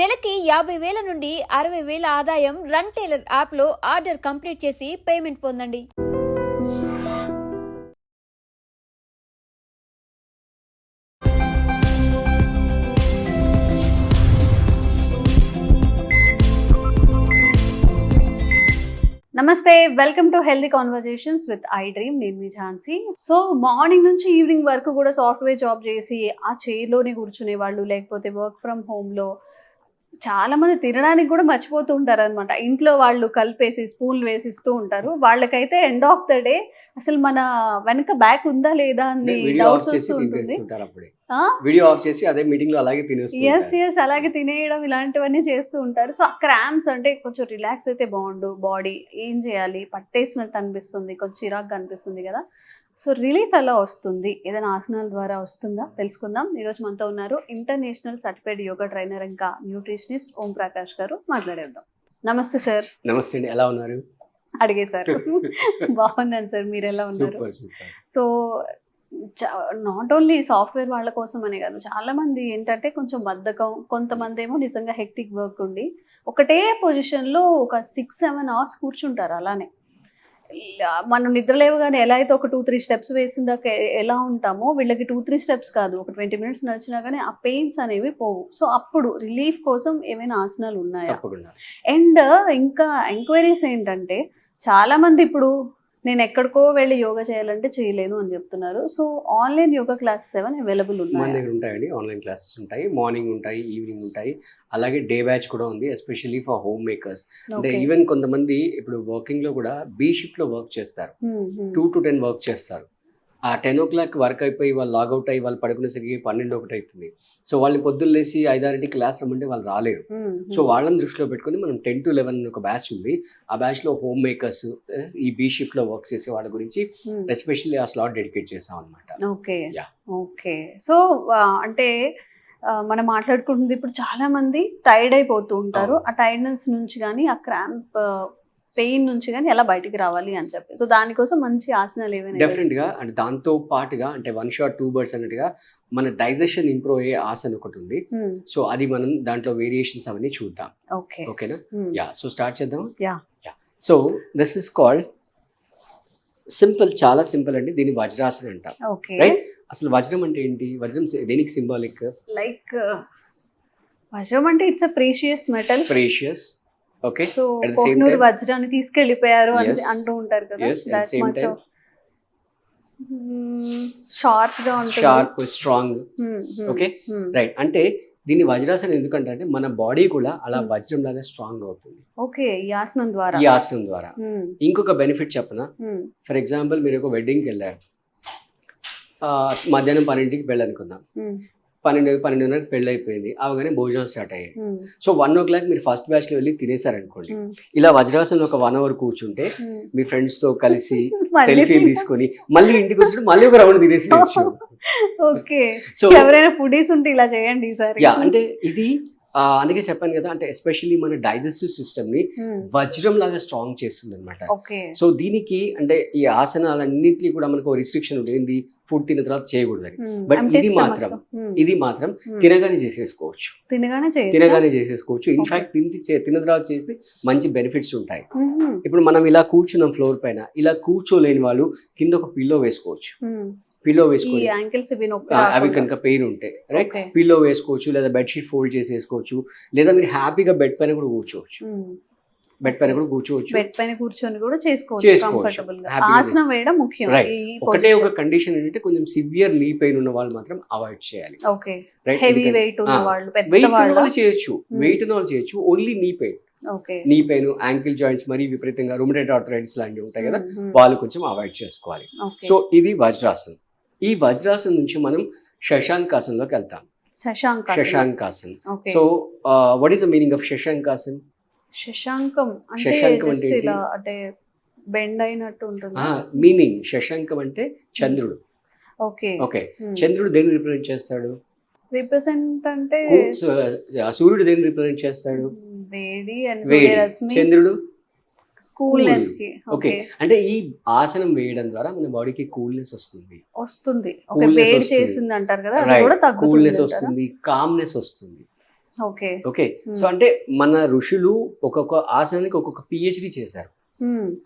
నెలకి యాభై వేల నుండి అరవై వేల ఆదాయం రన్ టైలర్ యాప్లో ఆర్డర్ కంప్లీట్ చేసి పేమెంట్ పొందండి. నమస్తే welcome to healthy conversations with I dream నేను మీ ఝాన్సీ. సో మార్నింగ్ నుంచి ఈవినింగ్ వరకు కూడా సాఫ్ట్వేర్ జాబ్ చేసి ఆ చైర్లోనే కూర్చునే వాళ్ళు లేకపోతే వర్క్ ఫ్రమ్ హోమ్లో చాలా మంది తినడానికి కూడా మర్చిపోతూ ఉంటారు అనమాట ఇంట్లో వాళ్ళు కలిపేసి స్పూన్ వేసి ఇస్తూ ఉంటారు. వాళ్ళకైతే ఎండ్ ఆఫ్ ద డే అసలు మన వెనక బ్యాక్ ఉందా లేదా అని డౌట్స్ వస్తూ ఉంటుంది? వీడియో ఆఫ్ చేసి అదే మీటింగ్లో అలాగే ఎస్ తినేస్తారు ఎస్ అలాగే తినేయడం ఇలాంటివన్నీ చేస్తూ ఉంటారు. సో క్రామ్స్ అంటే కొంచెం రిలాక్స్ అయితే బాగుండు. బాడీ ఏం చేయాలి? పట్టేసినట్టు అనిపిస్తుంది. కొంచెం చిరాగ్గా అనిపిస్తుంది కదా. సో రిలీఫ్ ఎలా వస్తుంది? ఏదైనా ఆసనాల ద్వారా వస్తుందా? తెలుసుకుందాం. ఈరోజు మనతో ఉన్నారు ఇంటర్నేషనల్ సర్టిఫైడ్ యోగా ట్రైనర్ ఇంకా న్యూట్రిషనిస్ట్ ఓం ప్రకాష్ గారు. మాట్లాడేద్దాం. నమస్తే సార్. నమస్తే అండి. ఎలా ఉన్నారు? అడిగేశారు బాగున్నాను సార్. మీరు ఎలా ఉన్నారు? సో నాట్ ఓన్లీ సాఫ్ట్వేర్ వాళ్ళ కోసం అనే కాదు చాలా మంది ఏంటంటే కొంచెం బద్ధకం కొంతమంది ఏమో నిజంగా హెక్టిక్ వర్క్ ఉండి ఒకటే పొజిషన్లో ఒక సిక్స్ సెవెన్ అవర్స్ కూర్చుంటారు అలానే. మనం నిద్ర లేవగానే ఎలా అయితే ఒక టూ త్రీ స్టెప్స్ వేసిందాక ఎ- ఎలా ఉంటామో వీళ్ళకి టూ త్రీ స్టెప్స్ కాదు. ఒక ట్వంటీ మినిట్స్ నడిచినా కానీ ఆ పెయిన్స్ అనేవి పోవు. సో అప్పుడు రిలీఫ్ కోసం ఏమైనా ఆసనాలు ఉన్నాయా? అండ్ ఇంకా ఎంక్వైరీస్ ఏంటంటే చాలా మంది ఇప్పుడు నేను ఎక్కడికో వెళ్ళి యోగా చేయాలంటే చేయలేను అని చెప్తున్నారు. So online yoga class seven available మన ఉన్నాయి దగ్గర ఉంటాయండి. ఆన్లైన్ క్లాసెస్ ఉంటాయి. మార్నింగ్ ఉంటాయి ఈవినింగ్ ఉంటాయి. అలాగే డే బ్యాచ్ కూడా ఉంది ఎస్పెషల్లీ ఫర్ హోమ్ మేకర్స్. అంటే ఈవెన్ కొంతమంది ఇప్పుడు వర్కింగ్లో కూడా బీ షిఫ్ట్లో వర్క్ చేస్తారు. టూ టు టెన్ వర్క్ చేస్తారు. ఆ టెన్ ఓ క్లాక్ వర్క్ అయిపోయి వాళ్ళు లాగౌట్ అయ్యి వాళ్ళు పడుకునేసరికి పన్నెండు ఒకటి అవుతుంది. సో వాళ్ళని పొద్దున్న లేసి ఐదారింటి క్లాస్ రమ్మంటే వాళ్ళు రాలేరు. సో వాళ్ళని దృష్టిలో పెట్టుకొని మనం టెన్ టు లెవెన్ ఒక బ్యాచ్ ఉంది. ఆ బ్యాచ్లో హోమ్ మేకర్స్ ఈ బీ షిఫ్ట్లో వర్క్ చేసే వాళ్ళ గురించి ఎస్పెషల్లీ ఆ స్లాట్ డెడికేట్ చేసాం అనమాట ఓకే. ఓకే. సో అంటే మనం మాట్లాడుకుంటుంది ఇప్పుడు చాలా మంది టైర్డ్ అయిపోతూ ఉంటారు. ఆ టైర్డ్నెస్ నుంచి కానీ ఆ క్రాంప్ పెయిన్ నుంచి కానీ ఎలా బయటికి రావాలి అని చెప్పి. సో దానికోసం మంచి ఆసనాలు ఏమైనా డెఫినెట్గా. అంటే దాంతో పాటుగా అంటే వన్ షాట్ టూ బర్డ్స్ అన్నట్టుగా మన డైజెషన్ ఇంప్రూవ్ అయ్యే ఆసన ఒకటి ఉంది. సో అది మనం దాంట్లో వేరియేషన్స్ అవన్నీ చూద్దాం. ఓకే. ఓకేనా. యా. సో స్టార్ట్ చేద్దాం Yeah. Yeah. So this is called simple చాలా సింపుల్ అండి. దీన్ని వజ్రాసనం అంటాం. రైట్ అసలు వజ్రం అంటే ఏంటి? వజ్రం దేనికి సింబాలిక్? లైక్ వజ్రం అంటే it's precious metal. Precious. Okay so Kohinoor వజ్రాన్ని తీసుకెళ్ళిపోయారు అని. అంటూ ఉంటారు కదా దట్ మచ్ షార్ప్గా ఉంటుంది. Sharp strong Hmm, hmm, hmm. Right అంటే దీన్ని వజ్రాసనం ఎందుకంటే అంటే మన బాడీ కూడా అలా Hmm. వజ్రం లాగా స్ట్రాంగ్ అవుతుంది. ఓకే ఈ ఆసనం ద్వారా. ఈ ఆసనం ద్వారా. Hmm, ఇంకొక బెనిఫిట్ చెప్పనా? Hmm, ఫర్ ఎగ్జాంపుల్ మీరు ఒక వెడ్డింగ్కి వెళ్ళారు. మధ్యాహ్నం పన్నెండింటికి hmm, పన్నెండు పన్నెండున్నరకు పెళ్ళి అయిపోయింది అవగానే భోజనం స్టార్ట్ అయ్యాయి. సో వన్ ఓ క్లాక్ మీరు ఫస్ట్ బ్యాచ్లో వెళ్ళి తినేసారనుకోండి. ఇలా వజ్రాసనం ఒక వన్ అవర్ కూర్చుంటే. మీ ఫ్రెండ్స్తో కలిసి సెల్ఫీలు తీసుకొని మళ్ళీ ఇంటికి వచ్చి మళ్ళీ ఒక రౌండ్ తినేసి ఓకే. సో ఎవరైనా ఫుడీస్ ఉంటే ఇలా చేయండి ఈసారి. యా అంటే ఇది అందుకే చెప్పాను కదా అంటే ఎస్పెషల్లీ మన డైజెస్టివ్ సిస్టమ్ని వజ్రం లాగా స్ట్రాంగ్ చేస్తుంది అనమాట సో దీనికి అంటే ఈ ఆసనాలన్నింటినీ కూడా మనకు రిస్ట్రిక్షన్ ఉంటుంది. ఫుడ్ తిన్న తర్వాత చేయకూడదని empty ఇది మాత్రం, ఇది మాత్రం. తినగానే చేసేసుకోవచ్చు తినగానే? తినగానే చేసేసుకోవచ్చు ఇన్ఫాక్ట్ తిని తిన్న తర్వాత చేస్తే మంచి బెనిఫిట్స్ ఉంటాయి ఇప్పుడు మనం ఇలా కూర్చున్నాం ఫ్లోర్ పైన ఇలా కూర్చోలేని వాళ్ళు కింద ఒక పిల్లో వేసుకోవచ్చు. పిల్లో యాంకిల్స్ ఆ, అవి. కనుక పెయిన్ ఉంటాయి రైట్. పిల్లో వేసుకోవచ్చు లేదా బెడ్షీట్ ఫోల్డ్ చేసేసుకోవచ్చు లేదా మీరు హ్యాపీగా బెడ్ పైన కూడా కూర్చోవచ్చు. బెడ్ పైన కూడా కూర్చోవచ్చు. బెడ్ పైన కూర్చొని కూడా చేసుకోవచ్చు. కంఫర్టబుల్గా ఆసనం వేయడం ముఖ్యం ఒకటే ఒక కండిషన్ ఏంటంటే కొంచెం సివియర్ నీ పెయిన్ ఉన్న వాళ్ళు మాత్రం అవాయిడ్ చేయాలి. ఓకే రైట్ హెవీ వెయిట్ ఉన్న ఆ, వాళ్ళు పెద్ద వెయిట్ ఉన్న వాళ్ళు చేయొచ్చు. Hmm. వెయిట్ ఉన్న వాళ్ళు చేయొచ్చు. Only knee pain knee pain ankle joints మరీ విపరీతంగా రూమటెడ్ ఆర్థరైటిస్ లాంటివి ఉంటాయి కదా Hmm, వాళ్ళు కొంచెం అవాయిడ్ చేసుకోవాలి. సో ఇది వజ్రాసన్. ఈ వజ్రాసన్ నుంచి మనం శశాంకాసన్లోకి వెళ్తాం. Shashank Shashankasana. So what is the meaning of Shashankasana? శశాంకం అంటే శశాంకం అంటే జస్ట్ ఏంటి? ఇలా అంటే బెండ్ అయినట్టు ఉంటుంది. మీనింగ్ శశాంకం అంటే చంద్రుడు. ఓకే. ఓకే. చంద్రుడు దేన్ని రిప్రజెంట్ చేస్తాడు? రిప్రజెంట్ అంటే కు- సూ- సూర్యుడు దేన్ని రిప్రజెంట్ చేస్తాడు? వేడి అండ్ వేడి. సూర్యరశ్మి చంద్రుడు? కూల్నెస్కి. ఓకే. ఓకే. అంటే ఈ ఆసనం వేయడం ద్వారా మన బాడీకి కూల్నెస్ వస్తుంది. వస్తుంది. Coolness వేడి వస్తుంది. చేసింది అంటారు కదా అది కూడా తగ్గుతుంది కూల్నెస్? వస్తుంది. కామ్నెస్ వస్తుంది. ఓకే. ఓకే. సో అంటే మన ఋషులు ఒక్కొక్క ఆసనానికి ఒక్కొక్క పిహెచ్డి చేశారు.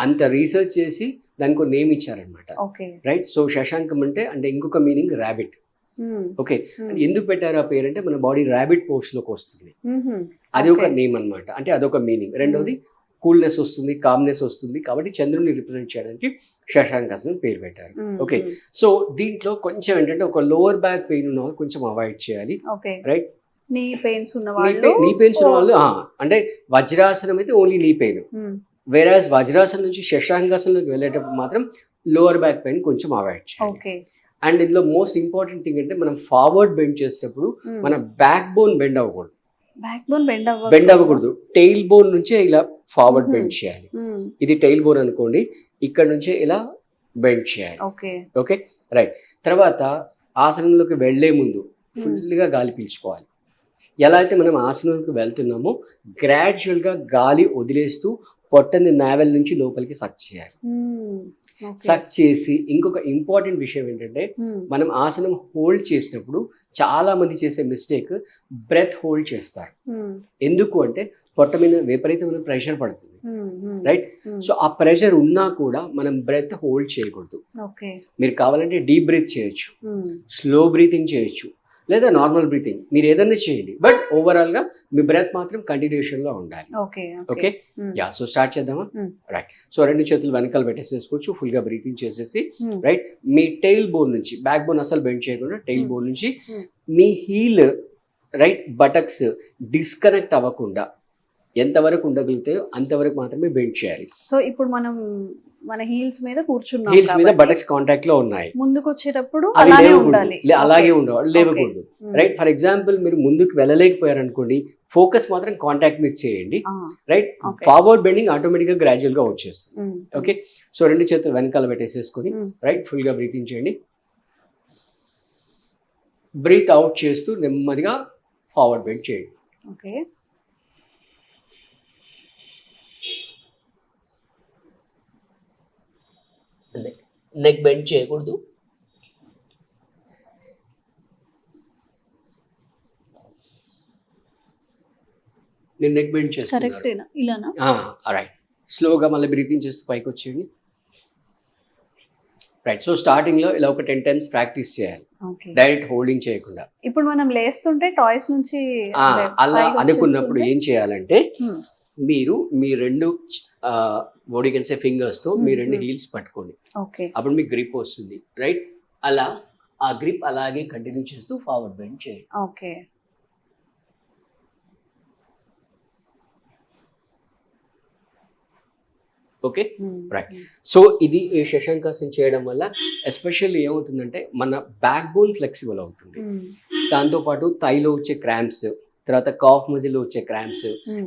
అంత రీసెర్చ్ చేసి దానికి ఒక నేమ్ ఇచ్చారనమాట ఓకే. రైట్ సో శశాంకం అంటే అంటే ఇంకొక మీనింగ్ ర్యాబిట్ ఓకే. ఎందుకు పెట్టారు ఆ పేరు అంటే మన బాడీ ర్యాబిట్ పోస్ట్లోకి వస్తుంది. అది ఒక. నేమ్ అన్నమాట. అంటే అదొక మీనింగ్ రెండోది కూల్నెస్ వస్తుంది కామ్నెస్ వస్తుంది. కాబట్టి చంద్రుని రిప్రజెంట్ చేయడానికి శశాంకాసనం పేరు పెట్టారు. Okay. సో దీంట్లో కొంచెం ఏంటంటే ఒక లోవర్ బ్యాక్ పెయిన్ ఉన్న కొంచెం అవాయిడ్ చేయాలి. ఓకే రైట్ నీ పెయిన్స్ ఉన్న వాళ్ళు నీ పెయిన్స్ ఉన్న వాళ్ళు అంటే వజ్రాసనం అయితే ఓన్లీ నీ పెయిన్ వేరాజ్ వజ్రాసనం నుంచి శశాంకాసనంలోకి వెళ్ళేటప్పుడు మాత్రం లోవర్ బ్యాక్ పెయిన్ కొంచెం అవాయిడ్ చేయాలి. ఓకే అండ్ ఇందులో మోస్ట్ ఇంపార్టెంట్ థింగ్ అంటే మనం ఫార్వర్డ్ బెండ్ చేసేటప్పుడు ఉమ్. మన బ్యాక్ బోన్ బెండ్ అవ్వకూడదు. బ్యాక్ బోన్ బెండ్ అవ్వ బెండ్ అవ్వకూడదు. టెయిల్ బోన్ నుంచే ఇలా ఫార్వర్డ్. బెండ్ చేయాలి. ఇది టెయిల్ బోన్ అనుకోండి ఇక్కడ నుంచే ఇలా బెండ్ చేయాలి. ఓకే ఓకే రైట్ తర్వాత ఆసనంలోకి వెళ్ళే ముందు ఫుల్గా గాలి పీల్చుకోవాలి. ఎలా అయితే మనం ఆసనంలోకి వెళ్తున్నామో గ్రాడ్యువల్గా గాలి వదిలేస్తూ పొట్టని నావెల్ నుంచి లోపలికి సక్ చేయాలి. సక్ చేసి ఇంకొక ఇంపార్టెంట్ విషయం ఏంటంటే మనం ఆసనం హోల్డ్ చేసినప్పుడు చాలా మంది చేసే మిస్టేక్ బ్రెత్ హోల్డ్ చేస్తారు. ఎందుకు అంటే పొట్ట మీద విపరీతమైన ప్రెషర్ పడుతుంది. రైట్ సో ఆ ప్రెషర్ ఉన్నా కూడా మనం బ్రెత్ హోల్డ్ చేయకూడదు. మీరు కావాలంటే డీప్ బ్రీత్ చేయొచ్చు. స్లో బ్రీతింగ్ చేయొచ్చు. లేదా నార్మల్ బ్రీతింగ్ మీరు ఏదైనా చేయండి. బట్ ఓవరాల్గా మీ బ్రెత్ మాత్రం కంటిన్యూషన్లో ఉండాలి. Okay okay yeah so start చేద్దామా? Hmm. రైట్ సో రెండు చేతులు వెనకాల పెట్టేసేసుకోవచ్చు ఫుల్గా బ్రీతింగ్ చేసేసి. Hmm. రైట్ మీ టైల్ బోన్ నుంచి బ్యాక్ బోన్ అసలు బెండ్ చేయకుండా టైల్ Hmm. బోన్ నుంచి Hmm. మీ హీల్ రైట్ బటక్స్ డిస్కనెక్ట్ అవ్వకుండా ఎంతవరకు ఉండగలిగితే అంతవరకు మాత్రమే బెండ్ చేయాలి. సో ఇప్పుడు మనం మన హీల్స్ మీద కూర్చున్నాం హీల్స్ మీద బటక్స్ కాంటాక్ట్లో ఉన్నాయి. ముందుకు వచ్చేటప్పుడు. ఉండాలి. అలాగే Okay. ఉండవు లేవకూడదు. రైట్ ఫర్ ఎగ్జాంపుల్ మీరు ముందుకు వెళ్ళలేకపోయారు అనుకోండి ఫోకస్ మాత్రం కాంటాక్ట్ మీద చేయండి. రైట్. ఫార్వర్డ్ బెండింగ్ ఆటోమేటిక్గా గ్రాడ్యువల్గా వచ్చేస్తుంది. ఓకే సో రెండు చేతులు వెనకాల పెట్టేసేసుకొని. రైట్ ఫుల్గా బ్రీతింగ్ చేయండి. బ్రీత్ అవుట్ చేస్తూ నెమ్మదిగా ఫార్వర్డ్ బెండ్ చేయండి. ఓకే. నెక్ బెండ్ చేయకూడదు. నేను నెక్ బెండ్ ఇలానా? రైట్ స్లోగా మళ్ళీ బ్రీతింగ్ చేస్తూ పైకి వచ్చేయండి. రైట్ సో స్టార్టింగ్లో ఇలా ఒక టెన్ టైమ్స్ ప్రాక్టీస్ చేయాలి. ఓకే. డైరెక్ట్ హోల్డింగ్ చేయకుండా. ఇప్పుడు మనం లేస్తుంటే టాయ్స్ నుంచి అలా అనుకున్నప్పుడు ఏం చేయాలంటే. మీరు మీ రెండు బాడీ కెన్సే ఫింగర్స్తో మీ రెండు. హీల్స్ పట్టుకోండి. అప్పుడు మీకు గ్రిప్ వస్తుంది రైట్ అలా ఆ గ్రిప్ అలాగే కంటిన్యూ చేస్తూ ఫార్వర్డ్ బెండ్ చేయండి. ఓకే. ఓకే? Right. సో ఇది ఈ శశాంకాసన చేయడం వల్ల ఎస్పెషల్లీ ఏమవుతుందంటే మన బ్యాక్ బోన్ ఫ్లెక్సిబుల్ అవుతుంది దాంతోపాటు థైలో వచ్చే క్రాంప్స్ తర్వాత కాఫ్ మజిల్లో వచ్చే క్రాంప్స్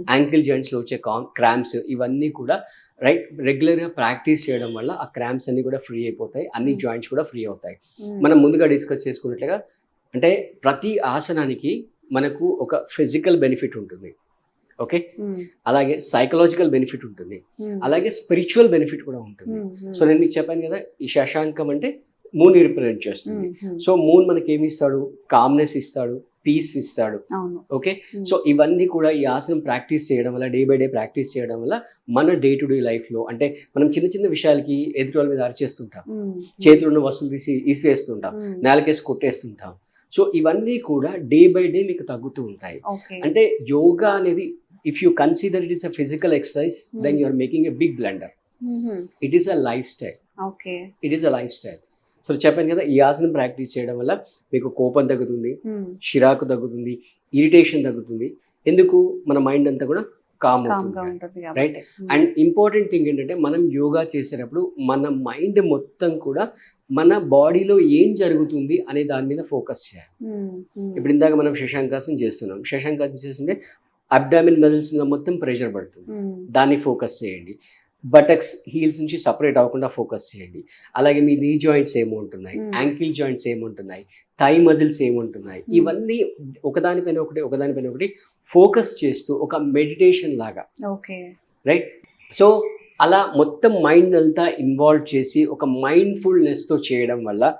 యాంకిల్ జాయింట్స్లో వచ్చే క్రాంప్స్ ఇవన్నీ కూడా రైట్ రెగ్యులర్గా ప్రాక్టీస్ చేయడం వల్ల ఆ క్రాంప్స్ అన్ని కూడా ఫ్రీ అయిపోతాయి అన్ని Hmm. జాయింట్స్ కూడా ఫ్రీ అవుతాయి. ఉమ్, మనం ముందుగా డిస్కస్ చేసుకున్నట్లుగా అంటే ప్రతి ఆసనానికి మనకు ఒక ఫిజికల్ బెనిఫిట్ ఉంటుంది. ఓకే ఉమ్, అలాగే సైకలాజికల్ బెనిఫిట్ ఉంటుంది. అలాగే స్పిరిచువల్ బెనిఫిట్ కూడా ఉంటుంది. సో నేను మీకు చెప్పాను కదా ఈ శశాంకం అంటే మూన్ రిప్రజెంట్ చేస్తుంది. సో మూన్ మనకి ఏమి ఇస్తాడు? కామ్నెస్ ఇస్తాడు. పీస్ ఇస్తాడు. ఓకే సో ఇవన్నీ కూడా ఈ ఆసనం ప్రాక్టీస్ చేయడం వల్ల డే బై డే ప్రాక్టీస్ చేయడం వల్ల మన డే టు డే లైఫ్లో అంటే మనం చిన్న చిన్న విషయాలకి ఎదుటి వాళ్ళ మీద అరిచేస్తుంటాం. ఉమ్, చేతులు ఉన్న వస్తువులు తీసి ఇసిరేస్తుంటాం. నేలకేసి కొట్టేస్తుంటాం. సో ఇవన్నీ కూడా డే బై డే మీకు తగ్గుతూ ఉంటాయి. అంటే యోగా అనేది if you consider it is a physical exercise then Hmm. You are making a big blunder it is a lifestyle it is a lifestyle so చెప్పాను కదా ఈ ఆసనం ప్రాక్టీస్ చేయడం వల్ల మీకు కోపం తగ్గుతుంది ఉమ్, చిరాకు తగ్గుతుంది ఇరిటేషన్ తగ్గుతుంది. ఎందుకు? మన మైండ్ అంతా కూడా కామ్ అవుతుంది ఉమ్, అండ్ ఇంపార్టెంట్ థింగ్ ఏంటంటే మనం యోగా చేసేటప్పుడు మన మైండ్ మొత్తం కూడా మన బాడీలో ఏం జరుగుతుంది అనే దాని మీద ఫోకస్ చేయాలి. ఉమ్, ఉమ్, ఇప్పుడు ఇందాక మనం శశాంకాసనం చేస్తున్నాం. శశాంకాసనం చేస్తుంటే అబ్డామిన్ మజిల్స్ మీద మొత్తం ప్రెషర్ పడుతుంది. దాన్ని ఫోకస్ చేయండి. బటక్స్ హీల్స్ నుంచి సపరేట్ అవ్వకుండా ఫోకస్ చేయండి. అలాగే మీ నీ జాయింట్స్ ఏముంటున్నాయి. యాంకిల్ జాయింట్స్ ఏముంటున్నాయి? థై మజిల్స్ ఏముంటున్నాయి. ఇవన్నీ ఒకదానిపైన ఒకటి ఒకదానిపైన ఒకటి ఫోకస్ చేస్తూ ఒక మెడిటేషన్ లాగా. ఓకే. రైట్? సో అలా మొత్తం మైండ్ అంతా ఇన్వాల్వ్ చేసి ఒక మైండ్ఫుల్నెస్తో చేయడం వల్ల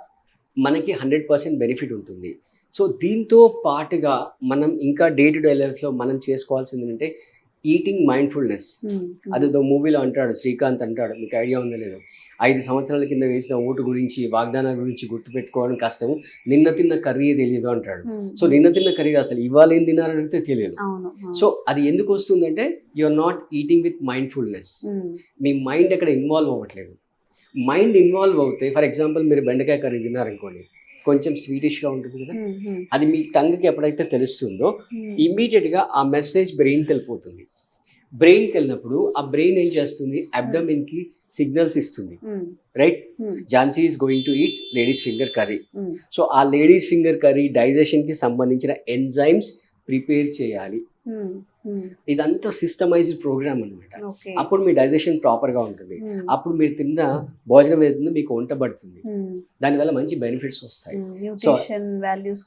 మనకి హండ్రెడ్ పర్సెంట్ బెనిఫిట్ ఉంటుంది. సో దీంతో పాటుగా మనం ఇంకా డే టు డే లైఫ్లో మనం చేసుకోవాల్సింది ఏంటంటే ఈటింగ్ మైండ్ఫుల్నెస్ అదేదో మూవీలో అంటాడు శ్రీకాంత్ అంటాడు. మీకు ఐడియా ఉందో లేదో? ఐదు సంవత్సరాల కింద వేసిన ఓటు గురించి వాగ్దానాల గురించి గుర్తుపెట్టుకోవడం కష్టం నిన్న తిన్న కర్రీ తెలియదు అంటాడు. సో నిన్న తిన్న కర్రీ అసలు ఇవాళ ఏం తినారని అడిగితే తెలియదు. సో అది ఎందుకు వస్తుందంటే you are not eating with mindfulness me mind అక్కడ ఇన్వాల్వ్ అవ్వట్లేదు. మైండ్ ఇన్వాల్వ్ అవుతే ఫర్ ఎగ్జాంపుల్ మీరు బెండకాయ కర్రీ తిన్నారనుకోండి కొంచెం స్వీటిష్గా ఉంటుంది కదా? అది మీ టంగ్కి ఎప్పుడైతే తెలుస్తుందో. ఇమ్మీడియట్గా ఆ మెసేజ్ బ్రెయిన్కి వెళ్ళిపోతుంది. బ్రెయిన్కి వెళ్ళినప్పుడు ఆ బ్రెయిన్ ఏం చేస్తుంది? అబ్డమిన్కి సిగ్నల్స్ ఇస్తుంది. Right? Jhansi is going to eat ladies finger curry. So ఆ లేడీస్ ఫింగర్ కర్రీ డైజెషన్కి సంబంధించిన ఎంజైమ్స్ ప్రిపేర్ చేయాలి. ఇదంతా సిస్టమైజ్డ్ ప్రోగ్రామ్ అనమాట అప్పుడు మీ డైజెషన్ ప్రాపర్గా ఉంటుంది. ఉమ్, అప్పుడు మీరు తిన్న భోజనం ఏదైతుందో మీకు వంట పడుతుంది. దానివల్ల మంచి బెనిఫిట్స్ వస్తాయి. వాల్యూస్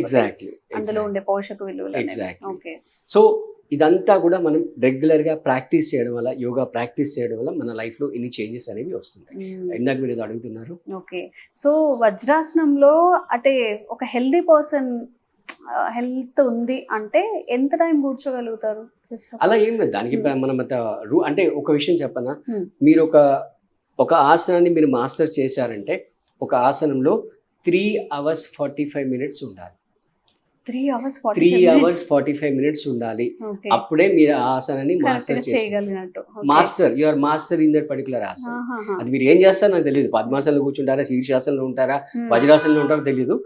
ఎగ్జాక్ట్లీ అందులో ఉండే పోషక విలువలు. ఓకే. సో ఇదంతా కూడా మనం రెగ్యులర్గా ప్రాక్టీస్ చేయడం వల్ల యోగా ప్రాక్టీస్ చేయడం వల్ల మన లైఫ్లో ఇన్ని చేంజెస్ అనేవి వస్తుంటాయి ఉమ్. ఇందాక మీరు ఏదో అడుగుతున్నారు. ఓకే సో వజ్రాసనంలో అంటే ఒక హెల్దీ పర్సన్ హెల్త్ ఉంది అంటే ఎంత టైం కూర్చోగలుగుతారు? అలా ఏం లేదు. దానికి Hmm. మనం రూ అంటే ఒక విషయం చెప్పనా? Hmm. మీరు ఒక ఒక ఆసనాన్ని మీరు మాస్టర్ చేశారంటే ఒక ఆసనంలో three hours forty five minutes ఉండాలి. Three hours three hours forty five minutes ఉండాలి. అప్పుడే మీరు ఆసనాన్ని master చేయగలిగినట్టు. Master you are master in that particular ఆసనం. అది మీరు ఏం చేస్తారో నాకు తెలియదు. పద్మాసనంలో కూర్చుంటారా శీర్షాసనంలో ఉంటారా వజ్రాసనంలో ఉంటారో తెలియదు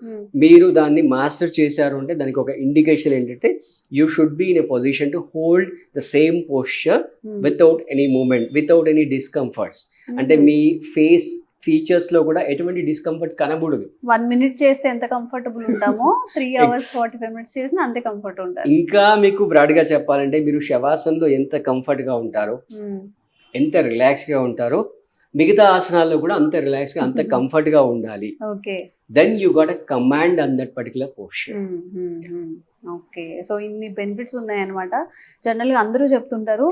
మీరు దాన్ని మాస్టర్ చేశారు అంటే దానికి ఒక ఇండికేషన్ ఏంటంటే you should be in a position to hold the same posture. Without any movement without any discomforts అంటే. మీ ఫేస్ ఫీచర్స్లో కూడా ఎటువంటి డిస్కంఫర్ట్ కనబడదు. వన్ మినిట్ చేస్తే ఎంత కంఫర్టబుల్ ఉంటామో three hours forty five minutes చేసినా అంతే కంఫర్ట్ ఉంటారు ఇంకా మీకు బ్రాడ్గా చెప్పాలంటే మీరు శవాసనంలో ఎంత కంఫర్ట్గా ఉంటారో ఉమ్, ఎంత రిలాక్స్గా ఉంటారో మిగతా ఆసనాల్లో కూడా అంత రిలాక్స్గా అంత కంఫర్ట్గా ఉండాలి. Okay then you got a command on that particular um. Okay so ఇన్ని బెనిఫిట్స్ ఉన్నాయన్నమాట. జనరల్గా అందరూ చెప్తుంటారు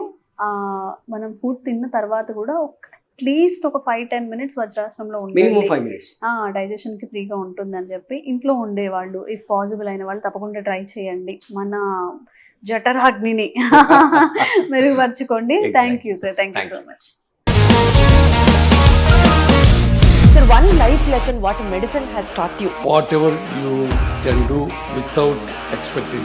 మనం ఫుడ్ తిన్న తర్వాత కూడా అట్లీస్ట్ ఒక ఫైవ్ టెన్ మినిట్స్ వజ్రాసనంలో మినిట్స్ డైజెషన్కి ఫ్రీగా ఉంటుంది అని చెప్పి ఇంట్లో ఉండేవాళ్ళు ఇఫ్ పాసిబుల్ అయిన వాళ్ళు తప్పకుండా ట్రై చేయండి మన జఠరాగ్నిని మెరుగుపరచుకోండి. Thank you sir thank you Thank సో you. మచ్ Sir, one life lesson what medicine has taught you. whatever you can do without expecting.